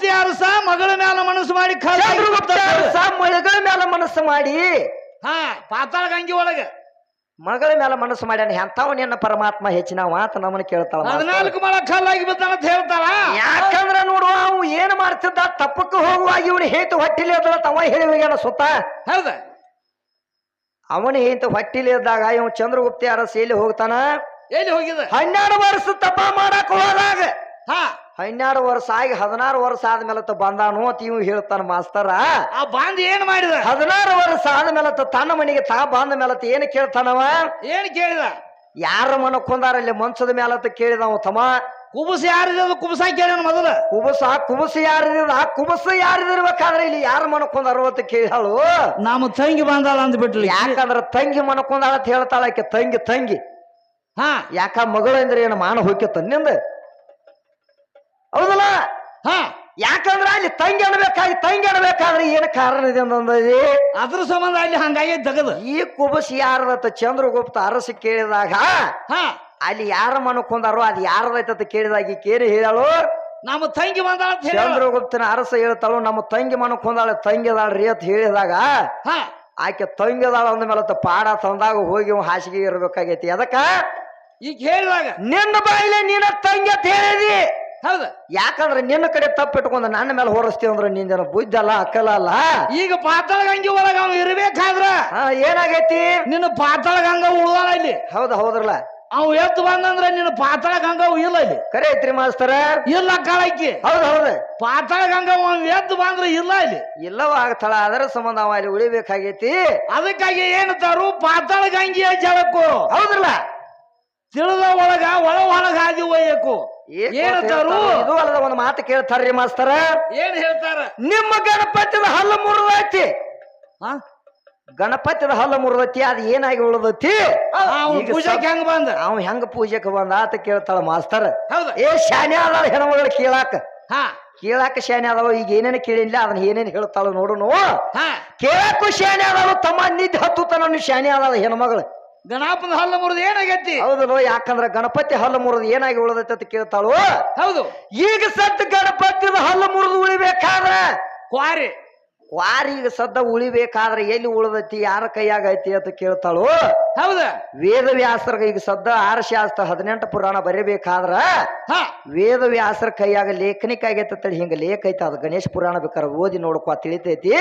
ಯಾರು ಸಹ ಮಗಳ ಮ್ಯಾಲ ಮನಸ್ಸು ಮಾಡಿ ಚಂದ್ರಗುಪ್ತ ಯಾರು ಅರಸ ಮಗಳ ಮೇಲೆ ಮನಸ್ಸು ಮಾಡಿ. ಹಾ ಪಾತಾಳ ಗಂಗಿ ಒಳಗ. ಮಗಳ ಮೇಲೆ ಮನಸ್ಸು ಮಾಡ್ಯಾನ ಎಂತಾವ ನಿನ್ನ ಪರಮಾತ್ಮ ಹೆಚ್ಚಿನ ಮಾತ ನಮ್ಮನ್ನ ಕೇಳ್ತಾಳ. ಹದಿನಾಲ್ಕು ಮಳ ಕಲ್ಲಾಗಿ ಬಿದ್ದಾನ ಅಂತ ಹೇಳ್ತಾಳ? ಯಾಕಂದ್ರೆ ನೋಡುವ ಅವು ಏನ್ ಮಾಡ್ತಿದ್ದ ತಪ್ಪಕ್ಕೆ ಹೋಗುವಾಗ ಇವನು ಹೇತು ಹೊಟ್ಟಿಲಿ ಅದ್ರ ತವ ಹೇಳಿ ಹೋಗ್ಯಾನ ಸುತ್ತ? ಹೌದ? ಅವನು ಹೇತು ಹೊಟ್ಟಿಲಿ ಇದ್ದಾಗ ಇವ್ ಚಂದ್ರಗುಪ್ತಿ ಅರಸ ಎಲ್ಲಿ ಹೋಗ್ತಾನ? ಎಲ್ಲಿ ಹೋಗಿದ ಹನ್ನೆರಡು ವರ್ಷ ತಪ ಮಾಡಕ್ ಹೋದಾಗ. ಹಾ. ಹನ್ನೆರಡು ವರ್ಷ ಆಗಿ ಹದಿನಾರು ವರ್ಷ ಆದ್ಮೇಲೆ ತ ಬಂದಾನು ಅಂತ ಇವ್ ಹೇಳ್ತಾನ ಮಾಸ್ತರ. ಆ ಬಾಂದ್ ಏನ್ ಮಾಡಿದ? ಹದಿನಾರು ವರ್ಷ ಆದ್ಮೇಲೆ ತನ್ನ ಮನೆಗೆ ತಾ ಬಂದ ಮೇಲೆ ಏನ್ ಕೇಳ್ತಾನವ? ಏನ್ ಕೇಳಿದ? ಯಾರ ಮನ ಕುಂದಾರ ಅಲ್ಲಿ ಮನ್ಸದ ಮೇಲತ್ತ ಕೇಳಿದವ ತಮ್ಮ. ಕುಬಸ ಯಾರಿದ ಕುಬುಸ ಕೇಳ್ಯಾನ ಮೊದಲ. ಕುಬಸ ಕುಬಸ ಯಾರಿದ ಆ ಕುಬಸ ಯಾರಿದಿರ್ಬೇಕಾದ್ರೆ ಇಲ್ಲಿ ಯಾರ ಮನಕೊಂದಾರ ಅಂತ ಕೇಳಾಳು ನಮ್ಮ ತಂಗಿ ಬಂದಾಳ ಅಂದ್ಬಿಟ್ಲಿ ಯಾಕಂದ್ರ ತಂಗಿ ಮನಕೊಂದಾಳ ಅಂತ ಹೇಳ್ತಾಳ ಆಕೆ ತಂಗಿ ತಂಗಿ. ಹಾ. ಯಾಕ ಮಗಳು ಅಂದ್ರೆ ಏನು ಮಾನ ಹೋಗ್ಯತ್ತ ನಿಂದ? ಹೌದಲ್ಲ? ಹಾ. ಯಾಕಂದ್ರ ಅಲ್ಲಿ ತಂಗಿ ಅನ್ಬೇಕಾಗಿ ತಂಗಿ ಅನ್ಬೇಕಾದ್ರೆ ಏನ್ ಕಾರಣ ಇದೆ ಅಂತಂದ್ರೆ ಅದ್ರ ಸಂಬಂಧ ಅಲ್ಲಿ ಹಂಗಾಗಿ ತಗದ ಈ ಕುಬಸ್ ಯಾರದತ್ತ ಚಂದ್ರಗುಪ್ತ ಅರಸ ಕೇಳಿದಾಗ ಹಾ. ಅಲ್ಲಿ ಯಾರ ಮನಕೊಂಡಾರೋ ಅದು ಯಾರದೈತಂತ ಕೇಳಿದಾಗ ಕೇಳಿ ಹೇಳಾಳು ನಮ್ಮ ತಂಗಿ ಬಂದಾಳ ಚಂದ್ರಗುಪ್ತನ ಅರಸ ಹೇಳ್ತಾಳು ನಮ್ಮ ತಂಗಿ ಮನಕೊಂಡಾಳೆ ತಂಗಿ ಅದಾಳ್ರಿ ಅಂತ ಹೇಳಿದಾಗ ಹಾ. ಆಕೆ ತಂಗಿದಾಳ ಅಂದ ಮೇಲೆ ಪಾಡ ತಂದಾಗ ಹೋಗಿ ಹಾಸಿಗೆ ಇರ್ಬೇಕಾಗೈತಿ. ಅದಕ್ಕ ಈಗ ಹೇಳಿದಾಗ ನಿನ್ನ ಬಾಯಿಲೆ ನೀನ ತಂಗಿ ಅಂತ ಹೇಳಿದಿ. ಹೌದ. ಯಾಕಂದ್ರೆ ನಿನ್ನ ಕಡೆ ತಪ್ಪಿಟ್ಕೊಂಡು ನನ್ನ ಮೇಲೆ ಹೊರಸ್ತೀವಿ ಅಂದ್ರೆ ನಿನ್ ಬುದ್ಧಲ್ಲ ಬುದ್ಧಿ ಅಲ್ಲ ಅಕ್ಕಲ ಅಲ್ಲ? ಈಗ ಪಾತಾಳ ಗಂಗಿ ಒಳಗ ಅವ್ನು ಇರ್ಬೇಕಾದ್ರ ಹಾ ಏನಾಗೈತಿ? ನಿನ್ನ ಪಾತಾಳ ಗಂಗ ಉಳ್ದಾಳ ಇಲ್ಲಿ. ಹೌದ ಹೌದ್ರಲ್ಲ. ಅವ್ ಎದ್ದು ಬಂದಂದ್ರೆ ನಿನ್ನ ಪಾತಾಳ ಗಂಗ ಇಲ್ಲ ಇಲ್ಲಿ. ಕರೆ ಐತ್ರಿ ಮಾಸ್ತರ? ಇಲ್ಲ ಕಾಳಕ್ಕಿ. ಹೌದ್ ಹೌದ್. ಪಾತಾಳ ಗಂಗ ಅವ್ ಎದ್ದು ಬಂದ್ರ ಇಲ್ಲ ಇಲ್ಲಿ. ಇಲ್ಲವ ಆಗ್ತಾಳ ಅದರ ಸಂಬಂಧ ಅವ ಅಲ್ಲಿ ಉಳಿಬೇಕಾಗೈತಿ. ಅದಕ್ಕಾಗಿ ಏನಂತಾರು ಪಾತಾಳ ಗಂಗಿಯ ಜಳಕು. ಹೌದ್ರಲ್ಲ. ತಿಳಿದ ಒಳಗ ಒಳ ಒಳಗಾಗಿ ಹಾದಿ ಒಯ್ಯಕು. ಏನಂತಾರು ಇದು ಅಲ್ಲದ ಒಂದು ಮಾತು ಕೇಳ್ತಾರ್ರಿ ಮಾಸ್ತರ. ಏನ್ ಹೇಳ್ತಾರ? ನಿಮ್ಮ ಗಣಪತಿದ ಹಲ್ಲು ಮುರಿದೈತಿ. ಹಾ? ಗಣಪತಿದ ಹಲ್ಲು ಮುರಿದೈತಿ ಅದು ಏನಾಗಿ ಉಳದತಿ? ಪೂಜೆಗೆ ಹೆಂಗ್ ಬಂದ? ಅವ್ ಹೆಂಗ ಪೂಜೆಗೆ ಬಂದ ಆತ ಕೇಳ್ತಾಳ ಮಾಸ್ತರ. ಏ ಶಾನೆ ಅದಾಳ ಹೆಣ್ಮಗಳು ಕೇಳಾಕ. ಹಾ. ಕೇಳಾಕ ಶಾನೆ ಅದಾವ ಈಗ ಏನೇನು ಕೇಳಿಲ್ಲ ಅದನ್ನ ಏನೇನು ಹೇಳ್ತಾಳ ನೋಡುನು ಹಾ. ಕೇಳಾಕು ಶಾನೆ ಅದಾವ ತಮ್ಮ ನಿದ್ದೆ ಹತ್ತುತ್ತಾನ ತನ ಶಾನೆ ಅದಾಳ ಹೆಣ್ಮಗಳು. ಗಣಪನ ಹಲ್ಲು ಮುರಿದು ಏನಾಗೈತಿ? ಹೌದಲ್ವ ಯಾಕಂದ್ರ ಗಣಪತಿ ಹಲ್ಲು ಮುರಿದು ಏನಾಗಿ ಉಳಿದೈತೆ ಅಂತ ಕೇಳ್ತಾಳು? ಹೌದು. ಈಗ ಸದ್ದ ಗಣಪತಿದ ಹಲ್ಲು ಮುರಿದು ಉಳಿಬೇಕಾದ್ರೆ? ಕ್ವಾರಿ. ಕ್ವಾರಿ ಈಗ ಸದ್ದ ಉಳಿಬೇಕಾದ್ರೆ ಎಲ್ಲಿ ಉಳಿದೈತಿ ಯಾರ ಕೈಯಾಗ ಐತಿ ಅಂತ ಕೇಳ್ತಾಳು? ಹೌದ. ವೇದ ವ್ಯಾಸರ ಈಗ ಸದ್ದ ಆರ ಶಾಸ್ತ್ರ ಹದಿನೆಂಟು ಪುರಾಣ ಬರೀಬೇಕಾದ್ರ ಹಾ. ವೇದ ವ್ಯಾಸರ ಕೈಯಾಗ ಲೇಖನಿಕ ಆಗೈತೆ ಹಿಂಗ ಲೇಖ ಐತಿ ಅದು ಗಣೇಶ ಪುರಾಣ ಬೇಕಾದ್ರೆ ಓದಿ ನೋಡ್ಕೊ ತಿಳಿತೈತಿ.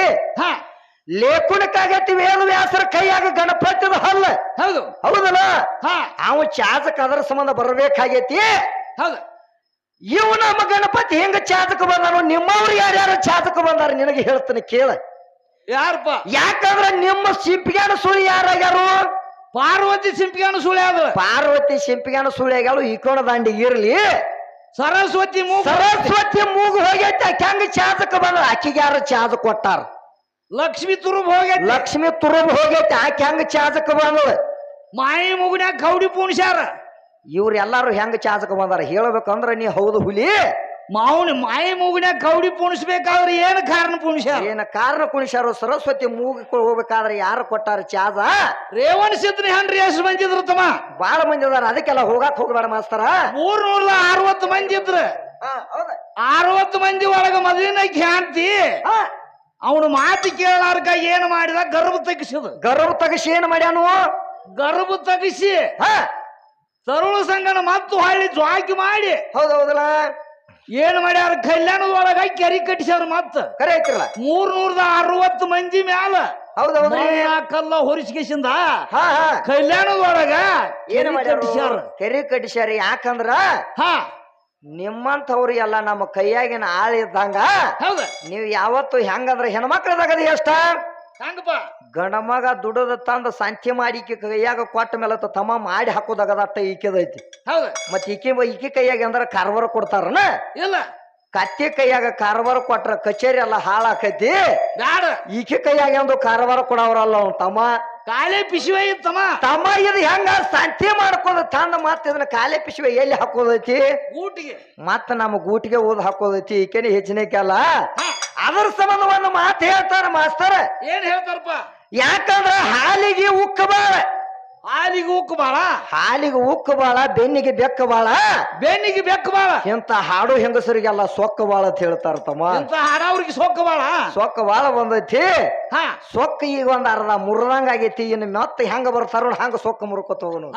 ಹಾ ವೇಣು ವ್ಯಾಸರ ಕೈಯಾಗ ಗಣಪತಿದ ಹಲ್ಲ. ಹೌದು. ಹೌದಲ್ಲ? ಹಾ. ಅವ ಚಾಚಕ ಅದರ ಸಂಬಂಧ ಬರಬೇಕಾಗೈತಿ. ಹೌದು. ಇವು ನಮ್ಮ ಗಣಪತಿ ಹೆಂಗ ಚಾತಕ ಬಂದಾನು ನಿಮ್ಮವ್ರು ಯಾರ್ಯಾರು ಚಾಚಕ ಬಂದಾರ ನಿನಗೆ ಹೇಳ್ತೀನಿ ಕೇಳ. ಯಾರಪ್ಪ? ಯಾಕಂದ್ರ ನಿಮ್ಮ ಸಿಂಪಿಗಾನ ಸುಳಿ ಯಾರಾಗ್ಯಾರು? ಪಾರ್ವತಿ ಸಿಂಪಿಗಾನ ಸುಳಿ ಅದು. ಪಾರ್ವತಿ ಸಿಂಪಿಗಾನ ಸುಳಿ ಆಗ್ಯಾಳು ಕೋಣ ದಾಂಡಿ ಇರ್ಲಿ. ಸರಸ್ವತಿ ಮೂಗು. ಸರಸ್ವತಿ ಮೂಗು ಹೋಗೈತಿ ಆಕೆ ಹೆಂಗ ಚಾಚಕ ಬಂದ ಆಕಿಗೆ ಯಾರು ಚಾಚ ಕೊಟ್ಟಾರ? ಲಕ್ಷ್ಮಿ ತುರುಬ್ ಹೋಗೈತಿ. ಲಕ್ಷ್ಮಿ ತುರುಬ್ ಹೋಗೈತಿ ಆಕೆ ಹೆಂಗ ಚಾಜಕ ಬಂದಳ? ಮಾಯಿ ಮುಗುನ್ಯಾಗ ಗೌಡಿ ಪೂಣಿಸ್ಯಾರ. ಇವ್ರೆಲ್ಲಾರು ಹೆಂಗ ಚಾಜಕ ಬಂದಾರ? ಹೇಳ್ಬೇಕಂದ್ರ ನೀ ಹೌದು ಹುಲಿ. ಮಾವನ ಮಾಯಿ ಮುಗುನ್ಯಾಗ ಗೌಡಿ ಪುಣಿಸ್ಬೇಕಾದ್ರೆ ಏನ್ ಕಾರಣ ಪುಣಿಸ ಏನ ಕಾರಣ ಪುಣಿಸ್ಯಾರ? ಸರಸ್ವತಿ ಮೂಗು ಹೋಗ್ಬೇಕಾದ್ರೆ ಯಾರು ಕೊಟ್ಟಾರ ಚಾಜ? ರೇವಣ ಸಿದ್ಧನ ಹೆಂಡ್ರಿ ಎಷ್ಟು ಮಂದಿ ಇದ್ರು ತಮ್ಮ? ಬಾಳ ಮಂದಿ ಅದಾರ ಅದಕ್ಕೆಲ್ಲ ಹೋಗಾಕ್ ಹೋಗ್ಬೇಡ ಮಾಸ್ತರ. ಮೂರ್ ನೂರ ಅರವತ್ತು ಮಂದಿ ಇದ್ರ. ಅರವತ್ತು ಮಂದಿ ಒಳಗ ಮದ್ವಿನ ಖ್ಯಾಂತಿ. ಅವನು ಮಾತು ಕೇಳಾರ್ಕ ಏನ್ ಮಾಡಿದ? ಗರ್ಭ ತಗಿಸಿದ. ಗರ್ಭ ತಗಸಿ ಏನ್ ಮಾಡ್ಯಾನು? ಗರ್ಭ ತಗಿಸಿ. ಹಾಂ. ತರುಳ ಸಂಗನ ಮತ್ತು ಹಳ್ಳಿ ಜ್ವಾಕಿ ಮಾಡಿ. ಹೌದೌದಲ್ಲ ಏನ್ ಮಾಡ್ಯಾರ? ಕಲ್ಯಾಣದೊಳಗ ಕೆರಿ ಕಟ್ಟಿಸ್ಯಾರ ಮತ್ತ. ಕರೆ ಐತಿರಲ್ಲ? ಮೂರ್ ನೂರದ ಅರವತ್ತು ಮಂದಿ ಮ್ಯಾಲ. ಹೌದ್ ಹೌದ್ರಿ. ಮಣ್ಣ ಕಲ್ಲ ಹೊರಿಸ್ಕೇಸಿಂದ ಕಲ್ಯಾಣದೊಳಗ ಹಾ. ಕಲ್ಯಾಣದ ಒಳಗ ಏನ್ ಮಾಡ್ಯಾರು? ಕಟ್ಟಿಸ್ಯಾರ. ಕೆರಿ ಕಟ್ಟಿಸ್ಯಾರ ಯಾಕಂದ್ರ? ಹಾ. ನಿಮ್ಮಂಥವ್ರು ಎಲ್ಲ ನಮ್ಮ ಕೈಯಾಗಿನ ಆಳ ಇದ್ದಂಗ ಹೌದ. ನೀವು ಯಾವತ್ತು ಹೆಣ್ಮಕ್ಳ ಹೆಣ್ಮಕ್ಳದಾಗದ ಎಷ್ಟ? ಹಂಗಪ್ಪ? ಗಂಡಮಗ ದುಡದ ತಂದ ಸಂಖ್ಯೆ ಮಾಡಿ ಈಕೆ ಕೈಯಾಗ ಕೊಟ್ಟ ಮೇಲೆ ತಮ್ಮ ಮಾಡಿ ಹಾಕೋದಾಗದಟ್ಟ ಈಕೆದೈತಿ. ಹೌದ. ಮತ್ತೆ ಈಕೆ ಈಕೆ ಕೈಯಾಗ ಅಂದ್ರೆ ಕಾರ್ವಾರ ಕೊಡ್ತಾರನ? ಇಲ್ಲ. ಕತ್ತಿ ಕೈಯಾಗ ಕಾರವಾರ ಕೊಟ್ರ ಕಚೇರಿ ಎಲ್ಲ ಹಾಳಾಕೈತಿ? ಬ್ಯಾಡ. ಈಕೆ ಕೈಯಾಗ ಒಂದು ಕಾರ್ಬಾರ ಕೊಡವ್ರಲ್ಲ ಅವ್ನ ತಮ್ಮ. ಕಾಲೇ ಪಿಶುವೆ ತಮ್ಮ ತಮ್ಮ ಇದು ಹೆಂಗ ಸಂತೆ ಮಾಡ್ಕೋದ ತಂದ ಮತ್ತೆ ಇದನ್ನ ಕಾಲೆ ಪಿಶುವೆ ಎಲ್ಲಿ ಹಾಕೋದೈತಿ? ಊಟಿಗೆ ಮತ್ತ ನಮ್ಮ ಗೂಟಿಗೆ ಓದ್ ಹಾಕೋದೈತಿ ಈಕೆನೆ ಹೆಚ್ಚಿನಕ್ಕೆಲ್ಲ ಅಲ್ಲ? ಅದ್ರ ಸಂಬಂಧ ಒಂದು ಮಾತು ಹೇಳ್ತಾರ ಮಾಸ್ತರ. ಏನ್ ಹೇಳ್ತಾರಪ್ಪ? ಯಾಕಂದ್ರ ಹಾಲಿಗೆ ಉಕ್ಕ ಬಾಳ. ಹಾಲಿಗೆ ಉಕ್ಕು ಬಾಳ. ಹಾಲಿಗೆ ಉಕ್ಕು ಬಾಳ ಬೆನ್ನಿಗೆ ಬೆಕ್ಕ ಬಾಳ. ಬೆನ್ನಿಗೆ ಬೆಕ್ಕ ಬಾಳ. ಇಂತ ಹಾಡು ಹೆಂಗಸರಿಗೆಲ್ಲ ಸೊಕ್ಕ ಬಾಳ ಅಂತ ಹೇಳ್ತಾರ ತಮ್ಮ. ಇಂತ ಹಾಡವ್ರಿಗೆ ಸೊಕ್ಕ ಬಾಳ. ಸೊಕ್ಕ ಬಾಳ ಬಂದೈತಿ. ಹಾ. ಸೊಕ್ಕ ಈಗ ಒಂದ್ ಅರ್ಧ ಮುರ್ದಂಗ ಆಗೈತಿ ಇನ್ನು ಮತ್ತೆ ಹೆಂಗ ಬರ್ತಾರ ಹಂಗ ಸೊಕ್ಕ ಮುರ್ಕೋತ ಹೋಗೋನು